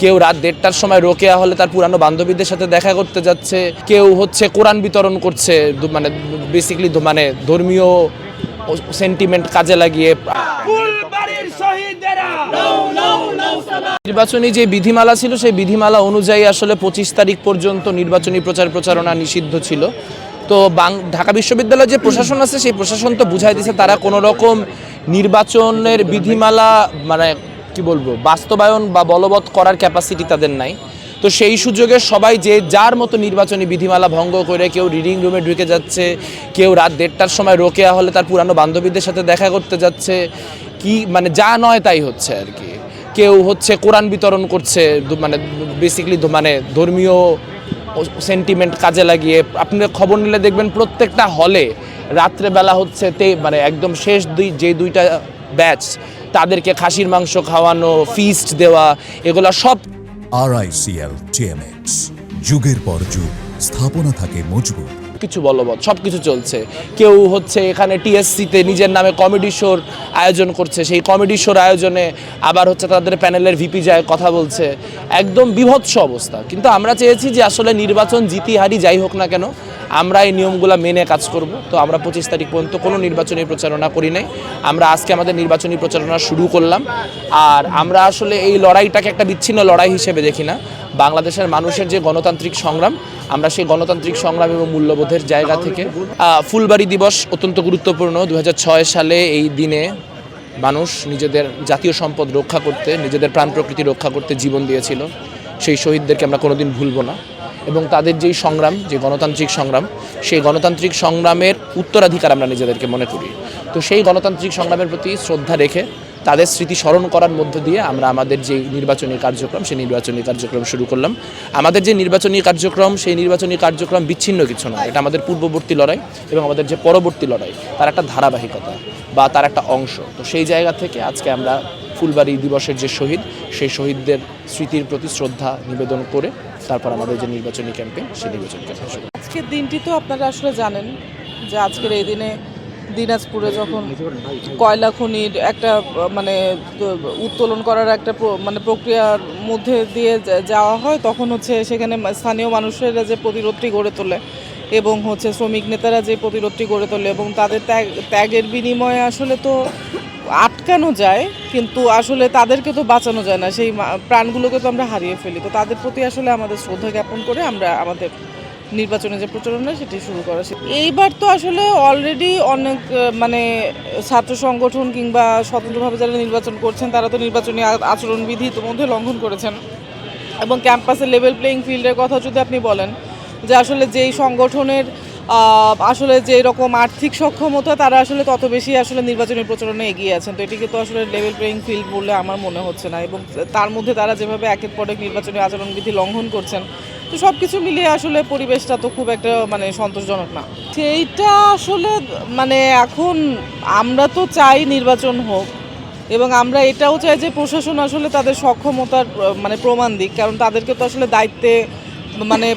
কেউ রাত দেড়টার সময় রোকেয়া হলে তার পুরানো বান্ধবীদের সাথে দেখা করতে যাচ্ছে। কেউ হচ্ছে কোরআন বিতরণ করছে মানে বেসিক্যালি মানে ধর্মীয় সেন্টিমেন্ট কাজে লাগিয়ে। নির্বাচনী যে বিধিমালা ছিল সেই বিধিমালা অনুযায়ী আসলে পঁচিশ তারিখ পর্যন্ত নির্বাচনী প্রচার প্রচারণা নিষিদ্ধ ছিল। তো বাং ঢাকা বিশ্ববিদ্যালয়ের যে প্রশাসন আছে সেই প্রশাসন তো বুঝাই দিছে তারা কোনো রকম নির্বাচনের বিধিমালা মানে কি বলব, বাস্তবায়ন বা বলবৎ করার ক্যাপাসিটি তাদের নাই। তো সেই সুযোগে সবাই যে যার মতো নির্বাচনী বিধিমালা ভঙ্গ করে কেউ রিডিং রুমে ঢুকে যাচ্ছে, কেউ রাত দেড়টার সময় রোকেয়া হলে তার পুরানো বান্ধবীদের সাথে দেখা করতে যাচ্ছে, কি মানে যা নয় তাই হচ্ছে আর কি। কেউ হচ্ছে কোরআন বিতরণ করছে মানে বেসিক্যালি মানে ধর্মীয় সেন্টিমেন্ট কাজে লাগিয়ে। আপনি খবর নিলে দেখবেন প্রত্যেকটা হলে রাত্রেবেলা হচ্ছে তে মানে একদম শেষ দুই, যে দুইটা ব্যাচ তাদেরকে খাসির মাংস খাওয়ানো ফিস্ট দেওয়া, এগুলো সব আরআইসিএল টিএমএক্স যুগের পর যুগ, স্থাপনা থাকে মজবুত। কিছু বলবৎ সব কিছু চলছে। কেউ হচ্ছে এখানে টিএসসিতে নিজের নামে কমেডি শোর আয়োজন করছে, সেই কমেডি শোর আয়োজনে আবার হচ্ছে তাদের প্যানেলের ভিপি যায় কথা বলছে। একদম বিভৎস অবস্থা। কিন্তু আমরা চেয়েছি যে আসলে নির্বাচন জিতি হারি যাই হোক না কেন, আমরা এই নিয়মগুলো মেনে কাজ করব। তো আমরা পঁচিশ তারিখ পর্যন্ত কোনো নির্বাচনী প্রচারণা করি নাই। আমরা আজকে আমাদের নির্বাচনী প্রচারণা শুরু করলাম। আর আমরা আসলে এই লড়াইটাকে একটা বিচ্ছিন্ন লড়াই হিসেবে দেখি না। বাংলাদেশের মানুষের যে গণতান্ত্রিক সংগ্রাম আমরা সেই গণতান্ত্রিক সংগ্রাম এবং মূল্যবোধের জায়গা থেকে ফুলবাড়ি দিবস অত্যন্ত গুরুত্বপূর্ণ। দু হাজার ছয় সালে এই দিনে মানুষ নিজেদের জাতীয় সম্পদ রক্ষা করতে, নিজেদের প্রাণ প্রকৃতি রক্ষা করতে জীবন দিয়েছিল। সেই শহীদদেরকে আমরা কোনোদিন ভুলব না এবং তাদের যেই সংগ্রাম, যে গণতান্ত্রিক সংগ্রাম, সেই গণতান্ত্রিক সংগ্রামের উত্তরাধিকার আমরা নিজেদেরকে মনে করি। তো সেই গণতান্ত্রিক সংগ্রামের প্রতি শ্রদ্ধা রেখে তাদের স্মৃতি স্মরণ করার মধ্য দিয়ে আমরা আমাদের যে নির্বাচনী কার্যক্রম, সেই নির্বাচনী কার্যক্রম শুরু করলাম। আমাদের যে নির্বাচনী কার্যক্রম, সেই নির্বাচনী কার্যক্রম বিচ্ছিন্ন কিছু নয়। এটা আমাদের পূর্ববর্তী লড়াই এবং আমাদের যে পরবর্তী লড়াই, তার একটা ধারাবাহিকতা বা তার একটা অংশ। তো সেই জায়গা থেকে আজকে আমরা ফুলবাড়ি দিবসের যে শহীদ, সেই শহীদদের স্মৃতির প্রতি শ্রদ্ধা নিবেদন করে তারপর আমাদের যে নির্বাচনী ক্যাম্পেইন, সেই নির্বাচনী ক্যাম্পেইন আজকের দিনটি তো আপনারা আসলে জানেন যে আজকের এই দিনে দিনাজপুরে যখন কয়লা খনির একটা মানে উত্তোলন করার একটা মানে প্রক্রিয়ার মধ্যে দিয়ে যাওয়া হয়, তখন হচ্ছে সেখানে স্থানীয় মানুষেরা যে প্রতিরোধটি গড়ে তোলে এবং হচ্ছে শ্রমিক নেতারা যে প্রতিরোধটি গড়ে তোলে এবং তাদের ত্যাগ, ত্যাগের বিনিময়ে আসলে তো আটকানো যায়, কিন্তু আসলে তাদেরকে তো বাঁচানো যায় না। সেই প্রাণগুলোকে তো আমরা হারিয়ে ফেলি। তো তাদের প্রতি আসলে আমাদের শ্রদ্ধা জ্ঞাপন করে আমরা আমাদের নির্বাচনে যে প্রচারণা সেটি শুরু করা এইবার তো আসলে অলরেডি অনেক মানে ছাত্র সংগঠন কিংবা স্বতন্ত্রভাবে যারা নির্বাচন করছেন, তারা তো নির্বাচনী আচরণবিধি ইতিমধ্যে লঙ্ঘন করেছেন। এবং ক্যাম্পাসের লেভেল প্লেইং ফিল্ডের কথা যদি আপনি বলেন, যে আসলে যেই সংগঠনের আসলে যে রকম আর্থিক সক্ষমতা, তারা আসলে তত বেশি আসলে নির্বাচনী প্রচারণে এগিয়ে আছেন। তো এটিকে তো আসলে লেভেল প্লেইং ফিল্ড বলে আমার মনে হচ্ছে না। এবং তার মধ্যে তারা যেভাবে একের পর এক নির্বাচনী আচরণবিধি লঙ্ঘন করছেন তো সব কিছু মিলিয়ে আসলে পরিবেশটা তো খুব একটা মানে সন্তোষজনক না। সেইটা আসলে মানে এখন আমরা তো চাই নির্বাচন হোক, এবং আমরা এটাও চাই যে প্রশাসন আসলে তাদের সক্ষমতার মানে প্রমাণ দিক, কারণ তাদেরকে তো আসলে দায়িত্বে মানে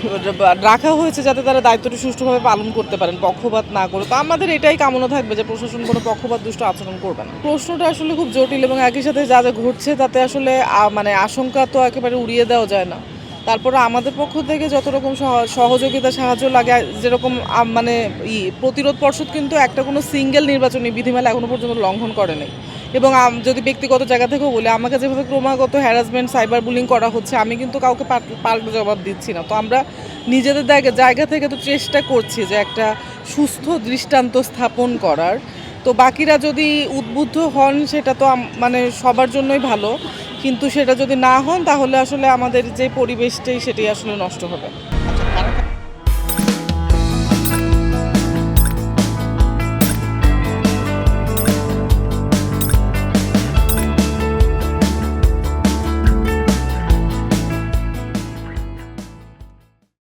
রাখা হয়েছে যাতে তারা দায়িত্বটি সুষ্ঠুভাবে পালন করতে পারেন, পক্ষপাত না করে। তো আমাদের এটাই কামনা থাকবে যে প্রশাসন কোনো পক্ষপাত দুষ্ট আচরণ করবে না। প্রশ্নটা আসলে খুব জটিল এবং একই সাথে যা যা ঘটছে তাতে আসলে মানে আশঙ্কা তো একেবারে উড়িয়ে দেওয়া যায় না। তারপরে আমাদের পক্ষ থেকে যত রকম সহ- সহযোগিতা, সাহায্য লাগে, যেরকম মানে প্রতিরোধ পর্ষদ কিন্তু একটা কোনো সিঙ্গেল নির্বাচনী বিধিমালা এখনও পর্যন্ত লঙ্ঘন করে নাই। এবং যদি ব্যক্তিগত জায়গা থেকেও বলি, আমাকে যেভাবে ক্রমাগত হ্যারাসমেন্ট সাইবার বুলিং করা হচ্ছে, আমি কিন্তু কাউকে পাল- পাল্টা জবাব দিচ্ছি না। তো আমরা নিজেদের জায়গা থেকে তো চেষ্টা করছি যে একটা সুস্থ দৃষ্টান্ত স্থাপন করার। তো বাকিরা যদি উদ্বুদ্ধ হন, সেটা তো মানে সবার জন্যই ভালো। কিন্তু সেটা যদি না হন তাহলে আসলে আমাদের যে পরিবেশটাই সেটাই আসলে নষ্ট হবে।